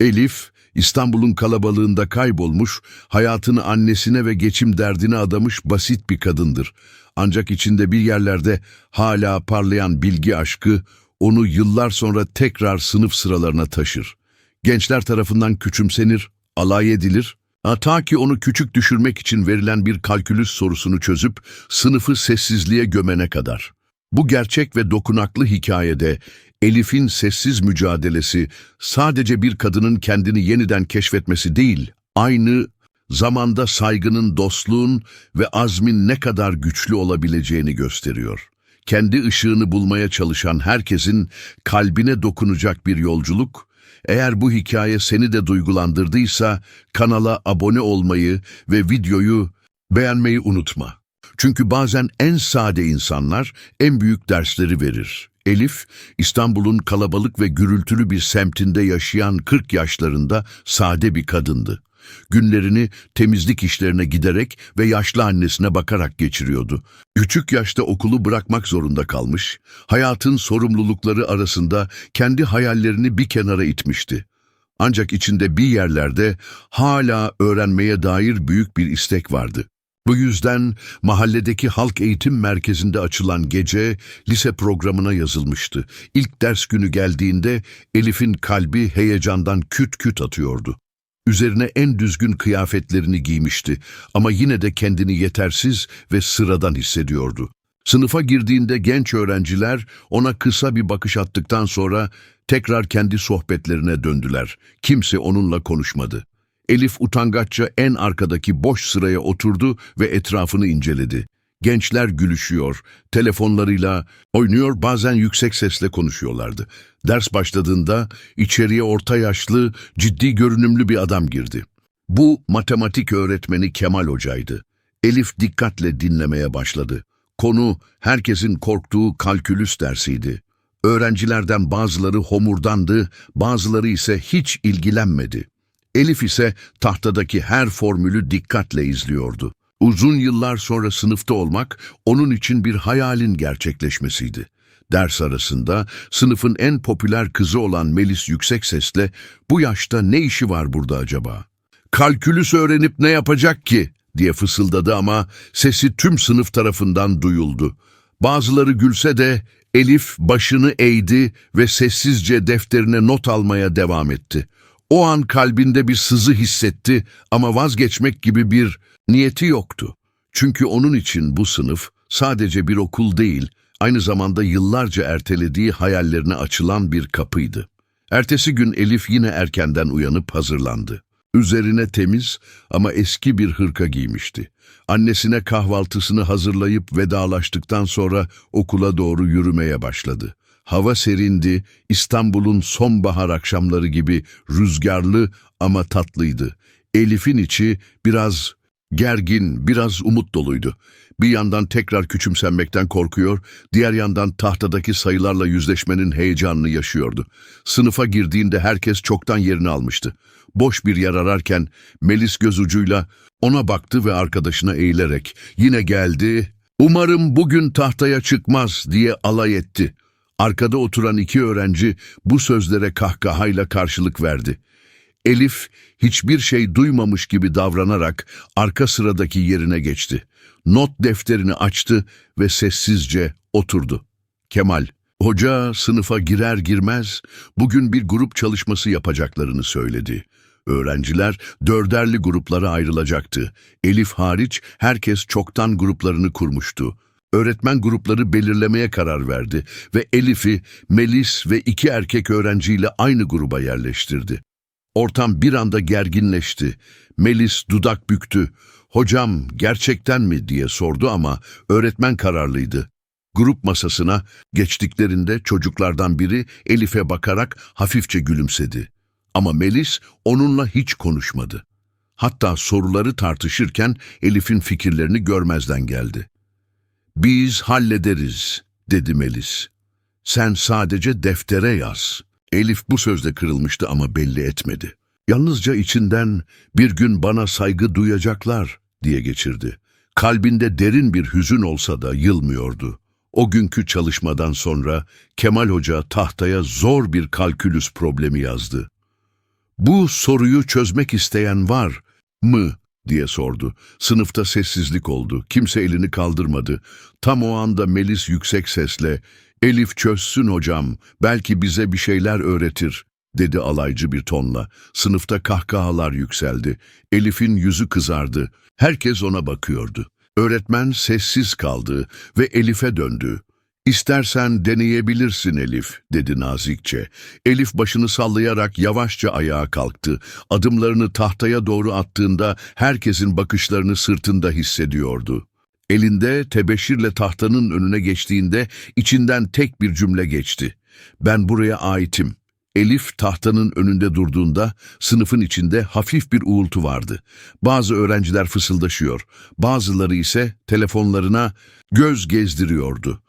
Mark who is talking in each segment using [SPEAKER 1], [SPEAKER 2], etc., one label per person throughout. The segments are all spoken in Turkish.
[SPEAKER 1] Elif, İstanbul'un kalabalığında kaybolmuş, hayatını annesine ve geçim derdine adamış basit bir kadındır. Ancak içinde bir yerlerde hala parlayan bilgi aşkı onu yıllar sonra tekrar sınıf sıralarına taşır. Gençler tarafından küçümsenir, alay edilir, ta ki onu küçük düşürmek için verilen bir kalkülüs sorusunu çözüp sınıfı sessizliğe gömene kadar. Bu gerçek ve dokunaklı hikayede Elif'in sessiz mücadelesi sadece bir kadının kendini yeniden keşfetmesi değil, aynı zamanda saygının, dostluğun ve azmin ne kadar güçlü olabileceğini gösteriyor. Kendi ışığını bulmaya çalışan herkesin kalbine dokunacak bir yolculuk, eğer bu hikaye seni de duygulandırdıysa kanala abone olmayı ve videoyu beğenmeyi unutma. Çünkü bazen en sade insanlar en büyük dersleri verir. Elif, İstanbul'un kalabalık ve gürültülü bir semtinde yaşayan 40 yaşlarında sade bir kadındı. Günlerini temizlik işlerine giderek ve yaşlı annesine bakarak geçiriyordu. Küçük yaşta okulu bırakmak zorunda kalmış, hayatın sorumlulukları arasında kendi hayallerini bir kenara itmişti. Ancak içinde bir yerlerde hala öğrenmeye dair büyük bir istek vardı. Bu yüzden mahalledeki halk eğitim merkezinde açılan gece lise programına yazılmıştı. İlk ders günü geldiğinde Elif'in kalbi heyecandan küt küt atıyordu. Üzerine en düzgün kıyafetlerini giymişti ama yine de kendini yetersiz ve sıradan hissediyordu. Sınıfa girdiğinde genç öğrenciler ona kısa bir bakış attıktan sonra tekrar kendi sohbetlerine döndüler. Kimse onunla konuşmadı. Elif utangaçça en arkadaki boş sıraya oturdu ve etrafını inceledi. Gençler gülüşüyor, telefonlarıyla oynuyor, bazen yüksek sesle konuşuyorlardı. Ders başladığında içeriye orta yaşlı, ciddi görünümlü bir adam girdi. Bu matematik öğretmeni Kemal Hoca'ydı. Elif dikkatle dinlemeye başladı. Konu herkesin korktuğu kalkülüs dersiydi. Öğrencilerden bazıları homurdandı, bazıları ise hiç ilgilenmedi. Elif ise tahtadaki her formülü dikkatle izliyordu. Uzun yıllar sonra sınıfta olmak onun için bir hayalin gerçekleşmesiydi. Ders arasında sınıfın en popüler kızı olan Melis yüksek sesle "Bu yaşta ne işi var burada acaba? Kalkülüs öğrenip ne yapacak ki?" diye fısıldadı ama sesi tüm sınıf tarafından duyuldu. Bazıları gülse de Elif başını eğdi ve sessizce defterine not almaya devam etti. O an kalbinde bir sızı hissetti ama vazgeçmek gibi bir niyeti yoktu. Çünkü onun için bu sınıf sadece bir okul değil, aynı zamanda yıllarca ertelediği hayallerine açılan bir kapıydı. Ertesi gün Elif yine erkenden uyanıp hazırlandı. Üzerine temiz ama eski bir hırka giymişti. Annesine kahvaltısını hazırlayıp vedalaştıktan sonra okula doğru yürümeye başladı. Hava serindi, İstanbul'un sonbahar akşamları gibi rüzgarlı ama tatlıydı. Elif'in içi biraz gergin, biraz umut doluydu. Bir yandan tekrar küçümsenmekten korkuyor, diğer yandan tahtadaki sayılarla yüzleşmenin heyecanını yaşıyordu. Sınıfa girdiğinde herkes çoktan yerini almıştı. Boş bir yer ararken Melis göz ucuyla ona baktı ve arkadaşına eğilerek yine geldi, umarım bugün tahtaya çıkmaz diye alay etti. Arkada oturan iki öğrenci bu sözlere kahkahayla karşılık verdi. Elif hiçbir şey duymamış gibi davranarak arka sıradaki yerine geçti. Not defterini açtı ve sessizce oturdu. Kemal, hoca sınıfa girer girmez bugün bir grup çalışması yapacaklarını söyledi. Öğrenciler dörderli gruplara ayrılacaktı. Elif hariç herkes çoktan gruplarını kurmuştu. Öğretmen grupları belirlemeye karar verdi ve Elif'i Melis ve iki erkek öğrenciyle aynı gruba yerleştirdi. Ortam bir anda gerginleşti. Melis dudak büktü. Hocam gerçekten mi diye sordu ama öğretmen kararlıydı. Grup masasına geçtiklerinde çocuklardan biri Elif'e bakarak hafifçe gülümsedi. Ama Melis onunla hiç konuşmadı. Hatta soruları tartışırken Elif'in fikirlerini görmezden geldi. Biz hallederiz, dedi Melis. Sen sadece deftere yaz. Elif bu sözde kırılmıştı ama belli etmedi. Yalnızca içinden bir gün bana saygı duyacaklar diye geçirdi. Kalbinde derin bir hüzün olsa da yılmıyordu. O günkü çalışmadan sonra Kemal Hoca tahtaya zor bir kalkülüs problemi yazdı. Bu soruyu çözmek isteyen var mı diye sordu. Sınıfta sessizlik oldu. Kimse elini kaldırmadı. Tam o anda Melis yüksek sesle Elif çözsün hocam, belki bize bir şeyler öğretir, dedi alaycı bir tonla. Sınıfta kahkahalar yükseldi. Elif'in yüzü kızardı. Herkes ona bakıyordu. Öğretmen sessiz kaldı ve Elif'e döndü. İstersen deneyebilirsin Elif, dedi nazikçe. Elif başını sallayarak yavaşça ayağa kalktı. Adımlarını tahtaya doğru attığında herkesin bakışlarını sırtında hissediyordu. Elinde tebeşirle tahtanın önüne geçtiğinde içinden tek bir cümle geçti. Ben buraya aitim. Elif tahtanın önünde durduğunda sınıfın içinde hafif bir uğultu vardı. Bazı öğrenciler fısıldaşıyor, bazıları ise telefonlarına göz gezdiriyordu.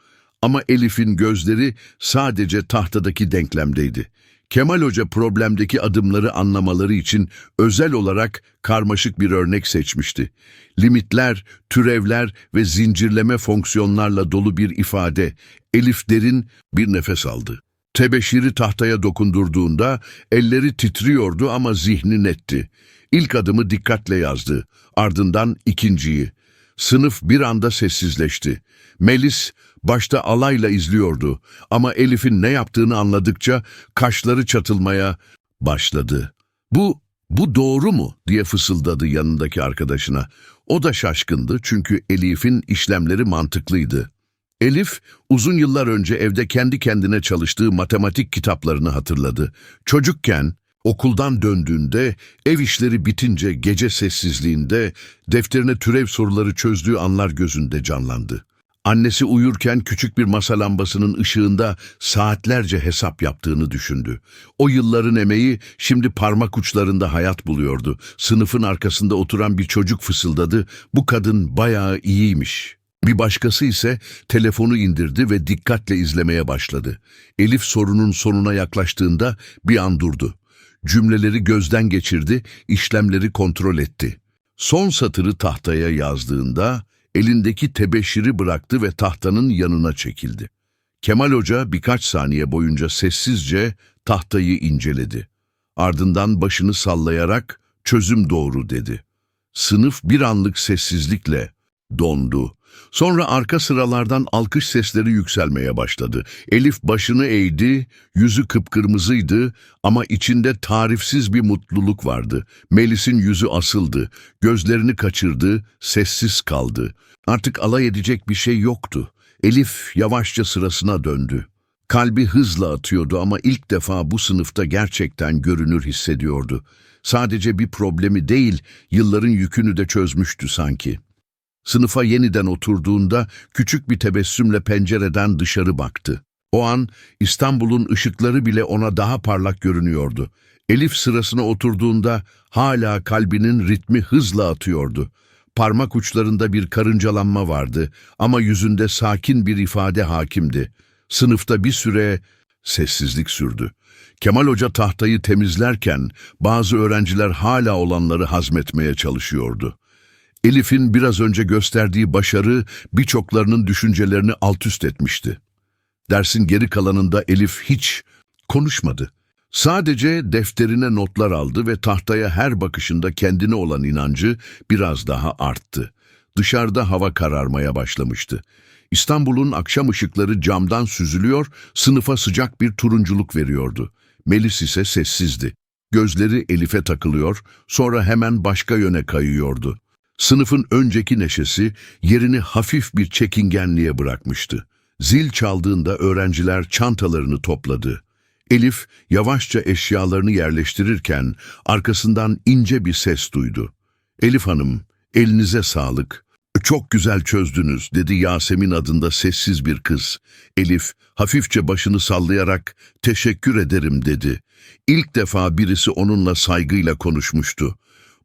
[SPEAKER 1] Ama Elif'in gözleri sadece tahtadaki denklemdeydi. Kemal Hoca problemdeki adımları anlamaları için özel olarak karmaşık bir örnek seçmişti. Limitler, türevler ve zincirleme fonksiyonlarla dolu bir ifade. Elif derin bir nefes aldı. Tebeşiri tahtaya dokundurduğunda elleri titriyordu ama zihni netti. İlk adımı dikkatle yazdı, ardından ikinciyi. Sınıf bir anda sessizleşti. Melis başta alayla izliyordu ama Elif'in ne yaptığını anladıkça kaşları çatılmaya başladı. Bu, bu doğru mu diye fısıldadı yanındaki arkadaşına. O da şaşkındı çünkü Elif'in işlemleri mantıklıydı. Elif uzun yıllar önce evde kendi kendine çalıştığı matematik kitaplarını hatırladı. Çocukken okuldan döndüğünde ev işleri bitince gece sessizliğinde defterine türev soruları çözdüğü anlar gözünde canlandı. Annesi uyurken küçük bir masa lambasının ışığında saatlerce hesap yaptığını düşündü. O yılların emeği şimdi parmak uçlarında hayat buluyordu. Sınıfın arkasında oturan bir çocuk fısıldadı. Bu kadın bayağı iyiymiş. Bir başkası ise telefonu indirdi ve dikkatle izlemeye başladı. Elif sorunun sonuna yaklaştığında bir an durdu. Cümleleri gözden geçirdi, işlemleri kontrol etti. Son satırı tahtaya yazdığında elindeki tebeşiri bıraktı ve tahtanın yanına çekildi. Kemal Hoca birkaç saniye boyunca sessizce tahtayı inceledi. Ardından başını sallayarak çözüm doğru dedi. Sınıf bir anlık sessizlikle dondu. Sonra arka sıralardan alkış sesleri yükselmeye başladı. Elif başını eğdi, yüzü kıpkırmızıydı ama içinde tarifsiz bir mutluluk vardı. Melis'in yüzü asıldı, gözlerini kaçırdı, sessiz kaldı. Artık alay edecek bir şey yoktu. Elif yavaşça sırasına döndü. Kalbi hızla atıyordu ama ilk defa bu sınıfta gerçekten görünür hissediyordu. Sadece bir problemi değil, yılların yükünü de çözmüştü sanki. Sınıfa yeniden oturduğunda küçük bir tebessümle pencereden dışarı baktı. O an İstanbul'un ışıkları bile ona daha parlak görünüyordu. Elif sırasına oturduğunda hala kalbinin ritmi hızla atıyordu. Parmak uçlarında bir karıncalanma vardı ama yüzünde sakin bir ifade hakimdi. Sınıfta bir süre sessizlik sürdü. Kemal Hoca tahtayı temizlerken bazı öğrenciler hala olanları hazmetmeye çalışıyordu. Elif'in biraz önce gösterdiği başarı birçoklarının düşüncelerini alt üst etmişti. Dersin geri kalanında Elif hiç konuşmadı. Sadece defterine notlar aldı ve tahtaya her bakışında kendine olan inancı biraz daha arttı. Dışarıda hava kararmaya başlamıştı. İstanbul'un akşam ışıkları camdan süzülüyor, sınıfa sıcak bir turunculuk veriyordu. Melis ise sessizdi. Gözleri Elif'e takılıyor, sonra hemen başka yöne kayıyordu. Sınıfın önceki neşesi yerini hafif bir çekingenliğe bırakmıştı. Zil çaldığında öğrenciler çantalarını topladı. Elif yavaşça eşyalarını yerleştirirken arkasından ince bir ses duydu. Elif Hanım, elinize sağlık. Çok güzel çözdünüz, dedi Yasemin adında sessiz bir kız. Elif hafifçe başını sallayarak teşekkür ederim dedi. İlk defa birisi onunla saygıyla konuşmuştu.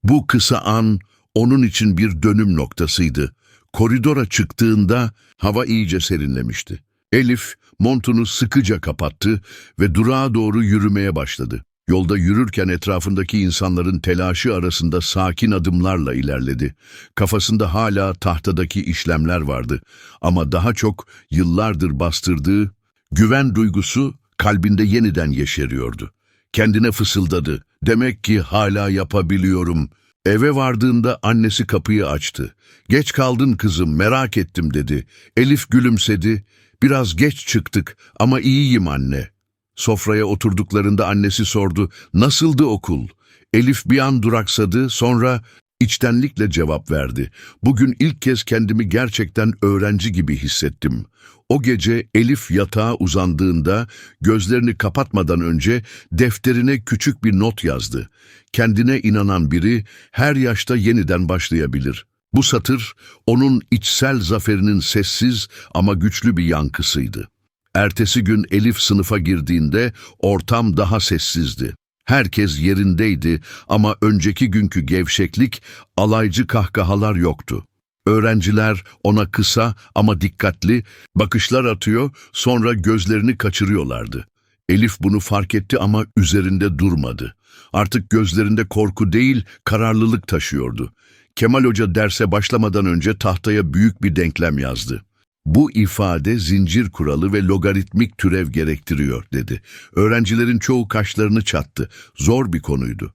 [SPEAKER 1] Bu kısa an onun için bir dönüm noktasıydı. Koridora çıktığında hava iyice serinlemişti. Elif montunu sıkıca kapattı ve durağa doğru yürümeye başladı. Yolda yürürken etrafındaki insanların telaşı arasında sakin adımlarla ilerledi. Kafasında hala tahtadaki işlemler vardı ama daha çok yıllardır bastırdığı güven duygusu kalbinde yeniden yeşeriyordu. Kendine fısıldadı. Demek ki hala yapabiliyorum. Eve vardığında annesi kapıyı açtı. Geç kaldın kızım merak ettim dedi. Elif gülümsedi. Biraz geç çıktık ama iyiyim anne. Sofraya oturduklarında annesi sordu. Nasıldı okul? Elif bir an duraksadı sonra içtenlikle cevap verdi. Bugün ilk kez kendimi gerçekten öğrenci gibi hissettim. O gece Elif yatağa uzandığında gözlerini kapatmadan önce defterine küçük bir not yazdı. Kendine inanan biri her yaşta yeniden başlayabilir. Bu satır onun içsel zaferinin sessiz ama güçlü bir yankısıydı. Ertesi gün Elif sınıfa girdiğinde ortam daha sessizdi. Herkes yerindeydi ama önceki günkü gevşeklik, alaycı kahkahalar yoktu. Öğrenciler ona kısa ama dikkatli bakışlar atıyor, sonra gözlerini kaçırıyorlardı. Elif bunu fark etti ama üzerinde durmadı. Artık gözlerinde korku değil, kararlılık taşıyordu. Kemal Hoca derse başlamadan önce tahtaya büyük bir denklem yazdı. Bu ifade zincir kuralı ve logaritmik türev gerektiriyor dedi. Öğrencilerin çoğu kaşlarını çattı. Zor bir konuydu.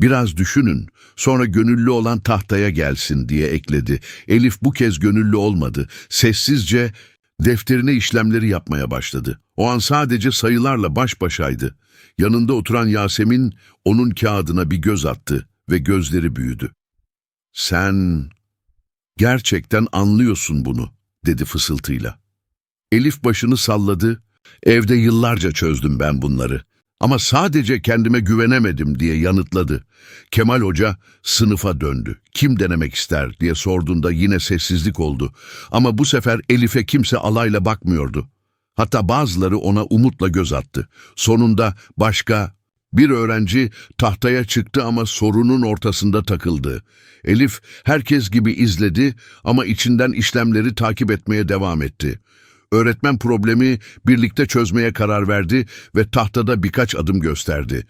[SPEAKER 1] Biraz düşünün, sonra gönüllü olan tahtaya gelsin diye ekledi. Elif bu kez gönüllü olmadı. Sessizce defterine işlemleri yapmaya başladı. O an sadece sayılarla baş başaydı. Yanında oturan Yasemin onun kağıdına bir göz attı ve gözleri büyüdü. Sen gerçekten anlıyorsun bunu, dedi fısıltıyla. Elif başını salladı. Evde yıllarca çözdüm ben bunları. Ama sadece kendime güvenemedim diye yanıtladı. Kemal Hoca sınıfa döndü. Kim denemek ister diye sorduğunda yine sessizlik oldu. Ama bu sefer Elif'e kimse alayla bakmıyordu. Hatta bazıları ona umutla göz attı. Sonunda başka bir öğrenci tahtaya çıktı ama sorunun ortasında takıldı. Elif herkes gibi izledi ama içinden işlemleri takip etmeye devam etti. Öğretmen problemi birlikte çözmeye karar verdi ve tahtada birkaç adım gösterdi.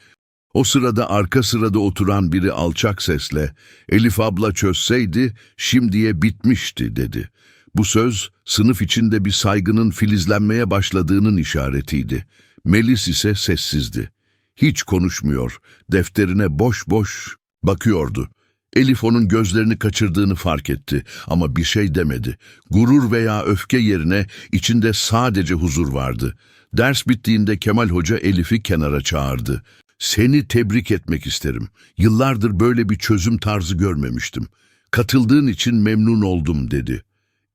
[SPEAKER 1] O sırada arka sırada oturan biri alçak sesle Elif abla çözseydi şimdiye bitmişti dedi. Bu söz sınıf içinde bir saygının filizlenmeye başladığının işaretiydi. Melis ise sessizdi. Hiç konuşmuyor, defterine boş boş bakıyordu. Elif onun gözlerini kaçırdığını fark etti ama bir şey demedi. Gurur veya öfke yerine içinde sadece huzur vardı. Ders bittiğinde Kemal Hoca Elif'i kenara çağırdı. Seni tebrik etmek isterim. Yıllardır böyle bir çözüm tarzı görmemiştim. Katıldığın için memnun oldum dedi.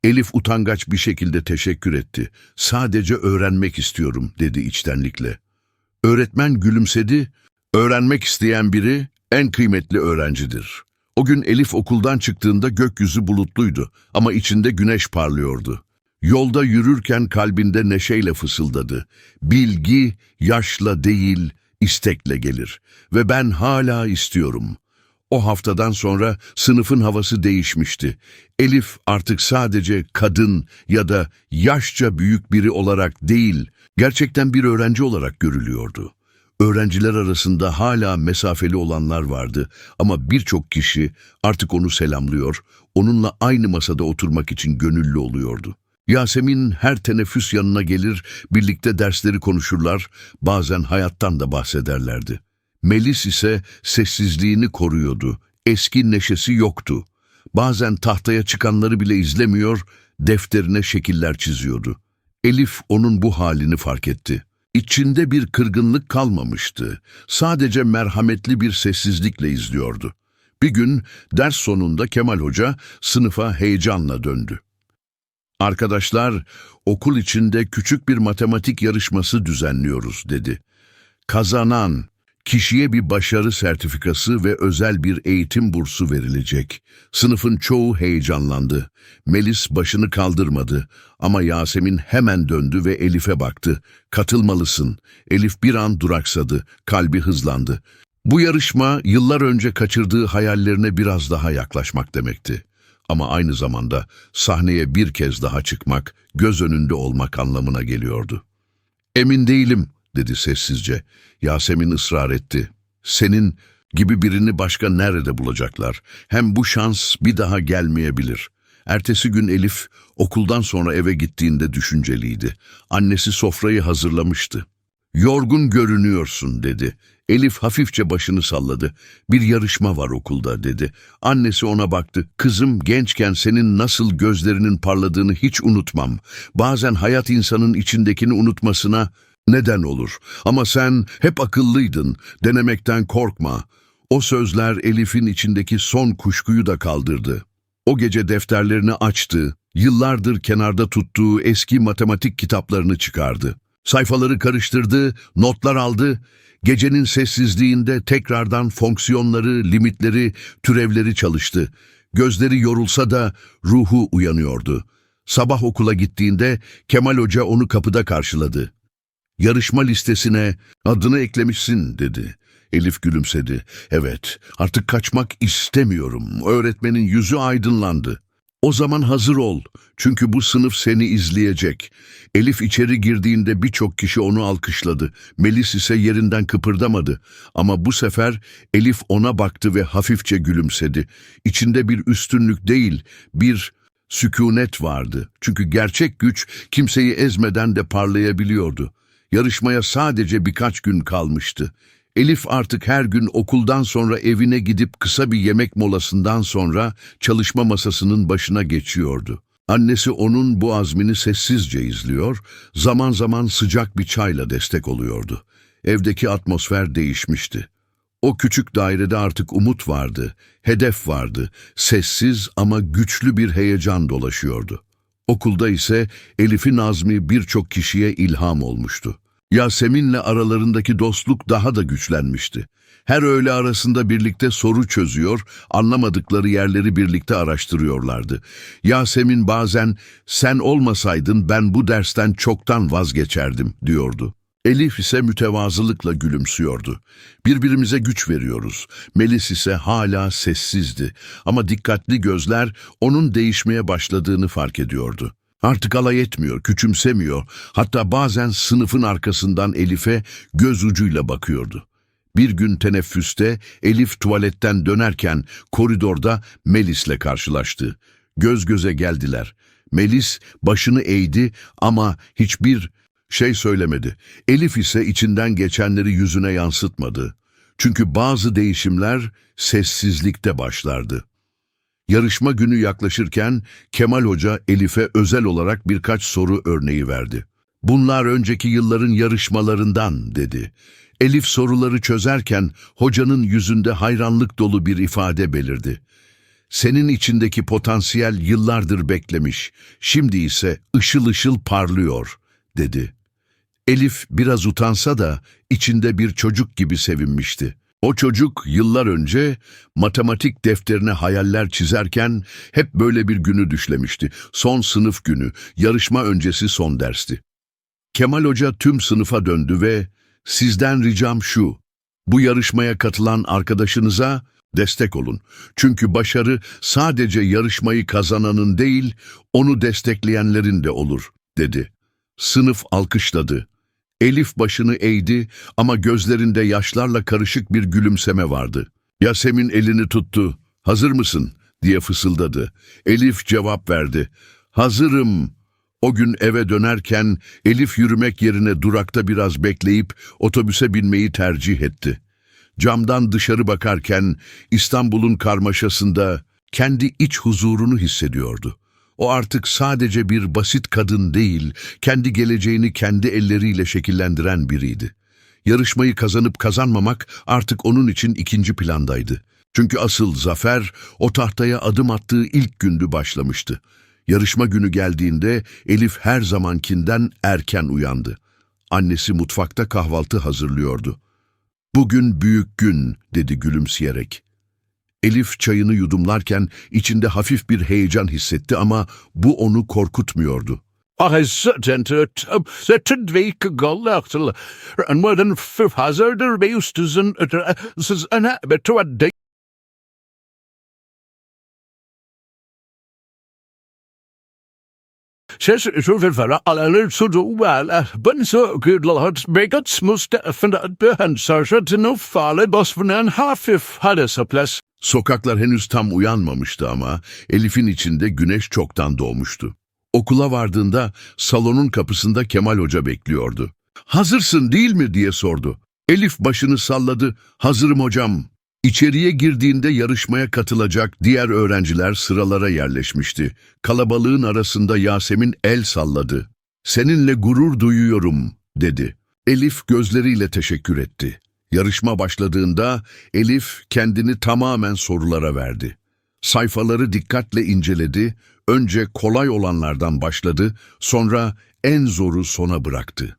[SPEAKER 1] Elif utangaç bir şekilde teşekkür etti. Sadece öğrenmek istiyorum dedi içtenlikle. Öğretmen gülümsedi. Öğrenmek isteyen biri en kıymetli öğrencidir. O gün Elif okuldan çıktığında gökyüzü bulutluydu ama içinde güneş parlıyordu. Yolda yürürken kalbinde neşeyle fısıldadı. Bilgi yaşla değil, istekle gelir ve ben hala istiyorum. O haftadan sonra sınıfın havası değişmişti. Elif artık sadece kadın ya da yaşça büyük biri olarak değil, gerçekten bir öğrenci olarak görülüyordu. Öğrenciler arasında hala mesafeli olanlar vardı ama birçok kişi artık onu selamlıyor, onunla aynı masada oturmak için gönüllü oluyordu. Yasemin her teneffüs yanına gelir, birlikte dersleri konuşurlar, bazen hayattan da bahsederlerdi. Melis ise sessizliğini koruyordu, eski neşesi yoktu. Bazen tahtaya çıkanları bile izlemiyor, defterine şekiller çiziyordu. Elif onun bu halini fark etti. İçinde bir kırgınlık kalmamıştı. Sadece merhametli bir sessizlikle izliyordu. Bir gün ders sonunda Kemal Hoca sınıfa heyecanla döndü. Arkadaşlar, okul içinde küçük bir matematik yarışması düzenliyoruz dedi. Kazanan kişiye bir başarı sertifikası ve özel bir eğitim bursu verilecek. Sınıfın çoğu heyecanlandı. Melis başını kaldırmadı ama Yasemin hemen döndü ve Elif'e baktı. Katılmalısın. Elif bir an duraksadı, kalbi hızlandı. Bu yarışma yıllar önce kaçırdığı hayallerine biraz daha yaklaşmak demekti. Ama aynı zamanda sahneye bir kez daha çıkmak, göz önünde olmak anlamına geliyordu. Emin değilim, dedi sessizce. Yasemin ısrar etti. Senin gibi birini başka nerede bulacaklar? Hem bu şans bir daha gelmeyebilir. Ertesi gün Elif okuldan sonra eve gittiğinde düşünceliydi. Annesi sofrayı hazırlamıştı. Yorgun görünüyorsun dedi. Elif hafifçe başını salladı. Bir yarışma var okulda dedi. Annesi ona baktı. Kızım gençken senin nasıl gözlerinin parladığını hiç unutmam. Bazen hayat insanın içindekini unutmasına neden olur. Ama sen hep akıllıydın. Denemekten korkma. O sözler Elif'in içindeki son kuşkuyu da kaldırdı. O gece defterlerini açtı. Yıllardır kenarda tuttuğu eski matematik kitaplarını çıkardı. Sayfaları karıştırdı, notlar aldı. Gecenin sessizliğinde tekrardan fonksiyonları, limitleri, türevleri çalıştı. Gözleri yorulsa da ruhu uyanıyordu. Sabah okula gittiğinde Kemal Hoca onu kapıda karşıladı. Yarışma listesine adını eklemişsin dedi. Elif gülümsedi. Evet, artık kaçmak istemiyorum. Öğretmenin yüzü aydınlandı. O zaman hazır ol. Çünkü bu sınıf seni izleyecek. Elif içeri girdiğinde birçok kişi onu alkışladı. Melis ise yerinden kıpırdamadı. Ama bu sefer Elif ona baktı ve hafifçe gülümsedi. İçinde bir üstünlük değil, bir sükunet vardı. Çünkü gerçek güç kimseyi ezmeden de parlayabiliyordu. Yarışmaya sadece birkaç gün kalmıştı. Elif artık her gün okuldan sonra evine gidip kısa bir yemek molasından sonra çalışma masasının başına geçiyordu. Annesi onun bu azmini sessizce izliyor, zaman zaman sıcak bir çayla destek oluyordu. Evdeki atmosfer değişmişti. O küçük dairede artık umut vardı, hedef vardı, sessiz ama güçlü bir heyecan dolaşıyordu. Okulda ise Elif'in azmi birçok kişiye ilham olmuştu. Yasemin'le aralarındaki dostluk daha da güçlenmişti. Her öğle arasında birlikte soru çözüyor, anlamadıkları yerleri birlikte araştırıyorlardı. Yasemin bazen sen olmasaydın ben bu dersten çoktan vazgeçerdim diyordu. Elif ise mütevazılıkla gülümsüyordu. Birbirimize güç veriyoruz. Melis ise hala sessizdi ama dikkatli gözler onun değişmeye başladığını fark ediyordu. Artık alay etmiyor, küçümsemiyor. Hatta bazen sınıfın arkasından Elif'e göz ucuyla bakıyordu. Bir gün teneffüste Elif tuvaletten dönerken koridorda Melis'le karşılaştı. Göz göze geldiler. Melis başını eğdi ama hiçbir şey söylemedi. Elif ise içinden geçenleri yüzüne yansıtmadı. Çünkü bazı değişimler sessizlikte başlardı. Yarışma günü yaklaşırken Kemal Hoca Elif'e özel olarak birkaç soru örneği verdi. Bunlar önceki yılların yarışmalarından dedi. Elif soruları çözerken hocanın yüzünde hayranlık dolu bir ifade belirdi. Senin içindeki potansiyel yıllardır beklemiş, şimdi ise ışıl ışıl parlıyor, dedi. Elif biraz utansa da içinde bir çocuk gibi sevinmişti. O çocuk yıllar önce matematik defterine hayaller çizerken hep böyle bir günü düşlemişti. Son sınıf günü, yarışma öncesi son dersti. Kemal Hoca tüm sınıfa döndü ve sizden ricam şu, bu yarışmaya katılan arkadaşınıza destek olun. Çünkü başarı sadece yarışmayı kazananın değil, onu destekleyenlerin de olur, dedi. Sınıf alkışladı. Elif başını eğdi ama gözlerinde yaşlarla karışık bir gülümseme vardı. Yasemin elini tuttu. Hazır mısın? diye fısıldadı. Elif cevap verdi. Hazırım. O gün eve dönerken Elif yürümek yerine durakta biraz bekleyip otobüse binmeyi tercih etti. Camdan dışarı bakarken İstanbul'un karmaşasında kendi iç huzurunu hissediyordu. O artık sadece bir basit kadın değil, kendi geleceğini kendi elleriyle şekillendiren biriydi. Yarışmayı kazanıp kazanmamak artık onun için ikinci plandaydı. Çünkü asıl zafer o tahtaya adım attığı ilk gündü başlamıştı. Yarışma günü geldiğinde Elif her zamankinden erken uyandı. Annesi mutfakta kahvaltı hazırlıyordu. Bugün büyük gün dedi gülümseyerek. Elif çayını yudumlarken içinde hafif bir heyecan hissetti ama bu onu korkutmuyordu.
[SPEAKER 2] I certain to certain week galactal and more than fifth hazard be used to an habit to a day. Says so for all so do well, but so good lord, bigots must find out behind Sarsha to no follow boss for an half if had a surplus.
[SPEAKER 1] Sokaklar henüz tam uyanmamıştı ama Elif'in içinde güneş çoktan doğmuştu. Okula vardığında salonun kapısında Kemal Hoca bekliyordu. Hazırsın değil mi diye sordu. Elif başını salladı. Hazırım hocam. İçeriye girdiğinde yarışmaya katılacak diğer öğrenciler sıralara yerleşmişti. Kalabalığın arasında Yasemin el salladı. Seninle gurur duyuyorum dedi. Elif gözleriyle teşekkür etti. Yarışma başladığında Elif kendini tamamen sorulara verdi. Sayfaları dikkatle inceledi, önce kolay olanlardan başladı, sonra en zoru sona bıraktı.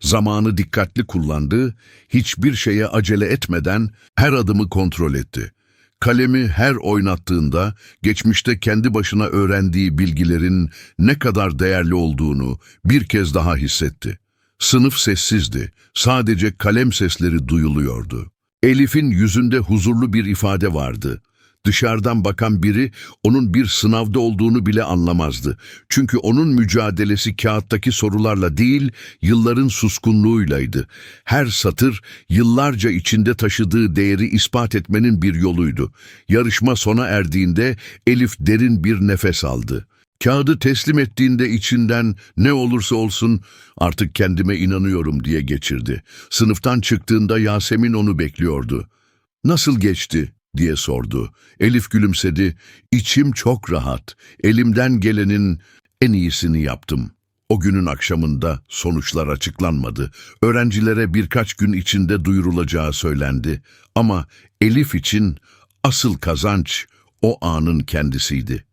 [SPEAKER 1] Zamanı dikkatli kullandı, hiçbir şeye acele etmeden her adımı kontrol etti. Kalemi her oynattığında geçmişte kendi başına öğrendiği bilgilerin ne kadar değerli olduğunu bir kez daha hissetti. Sınıf sessizdi, sadece kalem sesleri duyuluyordu. Elif'in yüzünde huzurlu bir ifade vardı. Dışarıdan bakan biri onun bir sınavda olduğunu bile anlamazdı. Çünkü onun mücadelesi kağıttaki sorularla değil, yılların suskunluğuylaydı. Her satır yıllarca içinde taşıdığı değeri ispat etmenin bir yoluydu. Yarışma sona erdiğinde Elif derin bir nefes aldı. Kağıdı teslim ettiğinde içinden ne olursa olsun artık kendime inanıyorum diye geçirdi. Sınıftan çıktığında Yasemin onu bekliyordu. Nasıl geçti? diye sordu. Elif gülümsedi. İçim çok rahat. Elimden gelenin en iyisini yaptım. O günün akşamında sonuçlar açıklanmadı. Öğrencilere birkaç gün içinde duyurulacağı söylendi. Ama Elif için asıl kazanç o anın kendisiydi.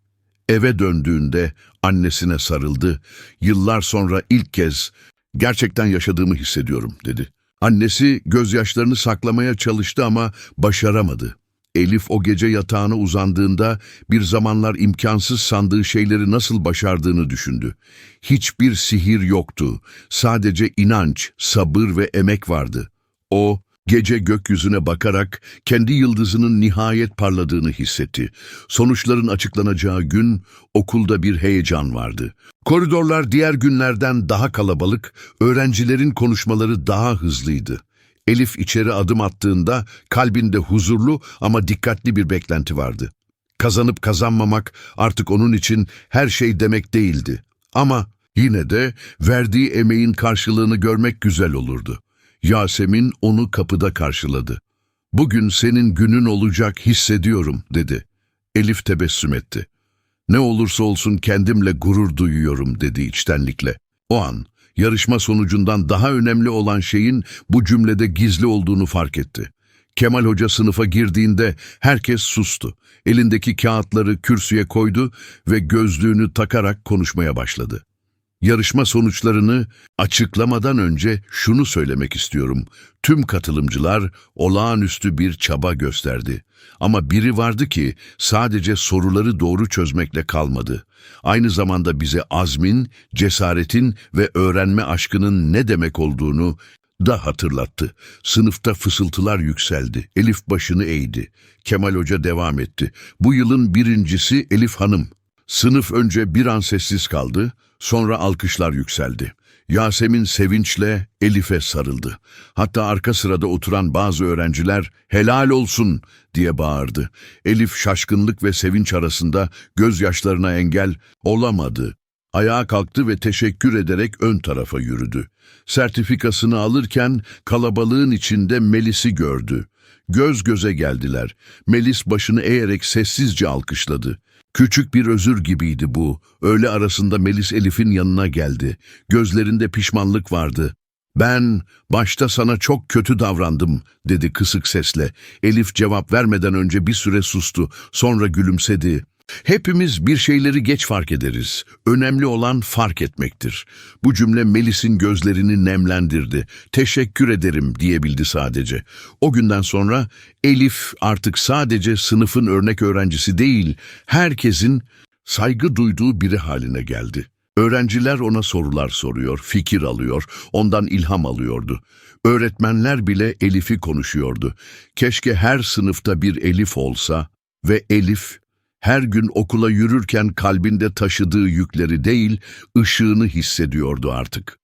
[SPEAKER 1] Eve döndüğünde annesine sarıldı. Yıllar sonra ilk kez gerçekten yaşadığımı hissediyorum dedi. Annesi gözyaşlarını saklamaya çalıştı ama başaramadı. Elif o gece yatağına uzandığında bir zamanlar imkansız sandığı şeyleri nasıl başardığını düşündü. Hiçbir sihir yoktu. Sadece inanç, sabır ve emek vardı. O, gece gökyüzüne bakarak kendi yıldızının nihayet parladığını hissetti. Sonuçların açıklanacağı gün okulda bir heyecan vardı. Koridorlar diğer günlerden daha kalabalık, öğrencilerin konuşmaları daha hızlıydı. Elif içeri adım attığında kalbinde huzurlu ama dikkatli bir beklenti vardı. Kazanıp kazanmamak artık onun için her şey demek değildi. Ama yine de verdiği emeğin karşılığını görmek güzel olurdu. Yasemin onu kapıda karşıladı. Bugün senin günün olacak hissediyorum dedi. Elif tebessüm etti. Ne olursa olsun kendimle gurur duyuyorum dedi içtenlikle. O an yarışma sonucundan daha önemli olan şeyin bu cümlede gizli olduğunu fark etti. Kemal Hoca sınıfa girdiğinde herkes sustu. Elindeki kağıtları kürsüye koydu ve gözlüğünü takarak konuşmaya başladı. Yarışma sonuçlarını açıklamadan önce şunu söylemek istiyorum. Tüm katılımcılar olağanüstü bir çaba gösterdi. Ama biri vardı ki sadece soruları doğru çözmekle kalmadı. Aynı zamanda bize azmin, cesaretin ve öğrenme aşkının ne demek olduğunu da hatırlattı. Sınıfta fısıltılar yükseldi. Elif başını eğdi. Kemal Hoca devam etti. Bu yılın birincisi Elif Hanım. Sınıf önce bir an sessiz kaldı, sonra alkışlar yükseldi. Yasemin sevinçle Elif'e sarıldı. Hatta arka sırada oturan bazı öğrenciler helal olsun diye bağırdı. Elif şaşkınlık ve sevinç arasında gözyaşlarına engel olamadı. Ayağa kalktı ve teşekkür ederek ön tarafa yürüdü. Sertifikasını alırken kalabalığın içinde Melis'i gördü. Göz göze geldiler. Melis başını eğerek sessizce alkışladı. Küçük bir özür gibiydi bu. Öğle arasında Melis Elif'in yanına geldi. Gözlerinde pişmanlık vardı. Ben başta sana çok kötü davrandım dedi kısık sesle. Elif cevap vermeden önce bir süre sustu. Sonra gülümsedi. Hepimiz bir şeyleri geç fark ederiz. Önemli olan fark etmektir. Bu cümle Melis'in gözlerini nemlendirdi. Teşekkür ederim diyebildi sadece. O günden sonra Elif artık sadece sınıfın örnek öğrencisi değil, herkesin saygı duyduğu biri haline geldi. Öğrenciler ona sorular soruyor, fikir alıyor, ondan ilham alıyordu. Öğretmenler bile Elif'i konuşuyordu. Keşke her sınıfta bir Elif olsa ve Elif her gün okula yürürken kalbinde taşıdığı yükleri değil, ışığını hissediyordu artık.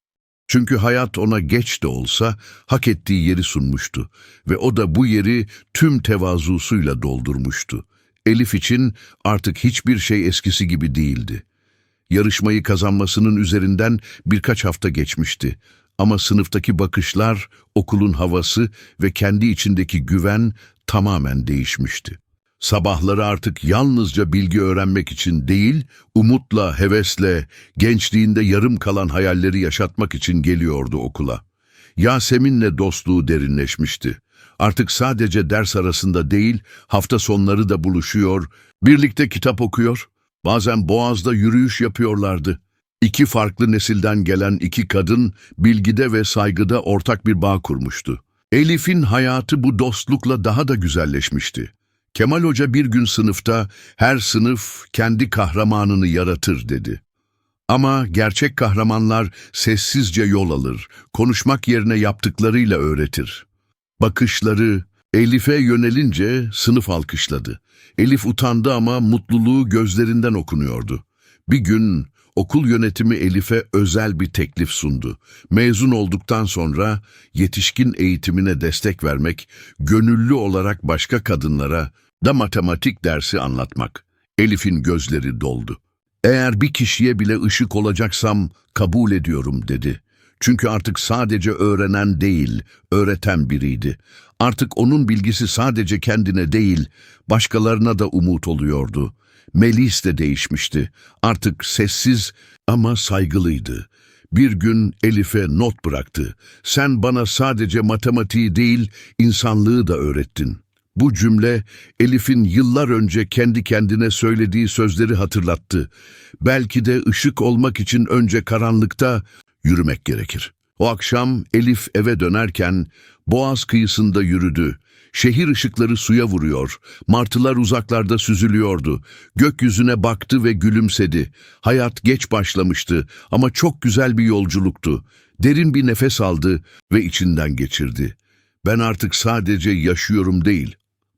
[SPEAKER 1] Çünkü hayat ona geç de olsa hak ettiği yeri sunmuştu ve o da bu yeri tüm tevazusuyla doldurmuştu. Elif için artık hiçbir şey eskisi gibi değildi. Yarışmayı kazanmasının üzerinden birkaç hafta geçmişti. Ama sınıftaki bakışlar, okulun havası ve kendi içindeki güven tamamen değişmişti. Sabahları artık yalnızca bilgi öğrenmek için değil, umutla, hevesle, gençliğinde yarım kalan hayalleri yaşatmak için geliyordu okula. Yasemin'le dostluğu derinleşmişti. Artık sadece ders arasında değil, hafta sonları da buluşuyor, birlikte kitap okuyor, bazen Boğaz'da yürüyüş yapıyorlardı. İki farklı nesilden gelen iki kadın bilgide ve saygıda ortak bir bağ kurmuştu. Elif'in hayatı bu dostlukla daha da güzelleşmişti. Kemal Hoca bir gün sınıfta her sınıf kendi kahramanını yaratır dedi. Ama gerçek kahramanlar sessizce yol alır, konuşmak yerine yaptıklarıyla öğretir. Bakışları Elif'e yönelince sınıf alkışladı. Elif utandı ama mutluluğu gözlerinden okunuyordu. Bir gün okul yönetimi Elif'e özel bir teklif sundu. Mezun olduktan sonra yetişkin eğitimine destek vermek, gönüllü olarak başka kadınlara da matematik dersi anlatmak. Elif'in gözleri doldu. Eğer bir kişiye bile ışık olacaksam kabul ediyorum dedi. Çünkü artık sadece öğrenen değil, öğreten biriydi. Artık onun bilgisi sadece kendine değil, başkalarına da umut oluyordu. Melis de değişmişti. Artık sessiz ama saygılıydı. Bir gün Elif'e not bıraktı. Sen bana sadece matematiği değil, insanlığı da öğrettin. Bu cümle Elif'in yıllar önce kendi kendine söylediği sözleri hatırlattı. Belki de ışık olmak için önce karanlıkta yürümek gerekir. O akşam Elif eve dönerken Boğaz kıyısında yürüdü. Şehir ışıkları suya vuruyor, martılar uzaklarda süzülüyordu. Gökyüzüne baktı ve gülümsedi. Hayat geç başlamıştı ama çok güzel bir yolculuktu. Derin bir nefes aldı ve içinden geçirdi. Ben artık sadece yaşıyorum değil,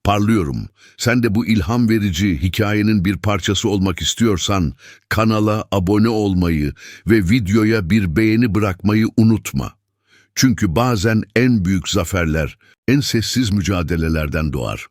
[SPEAKER 1] parlıyorum. Sen de bu ilham verici hikayenin bir parçası olmak istiyorsan kanala abone olmayı ve videoya bir beğeni bırakmayı unutma. Çünkü bazen en büyük zaferler en sessiz mücadelelerden doğar.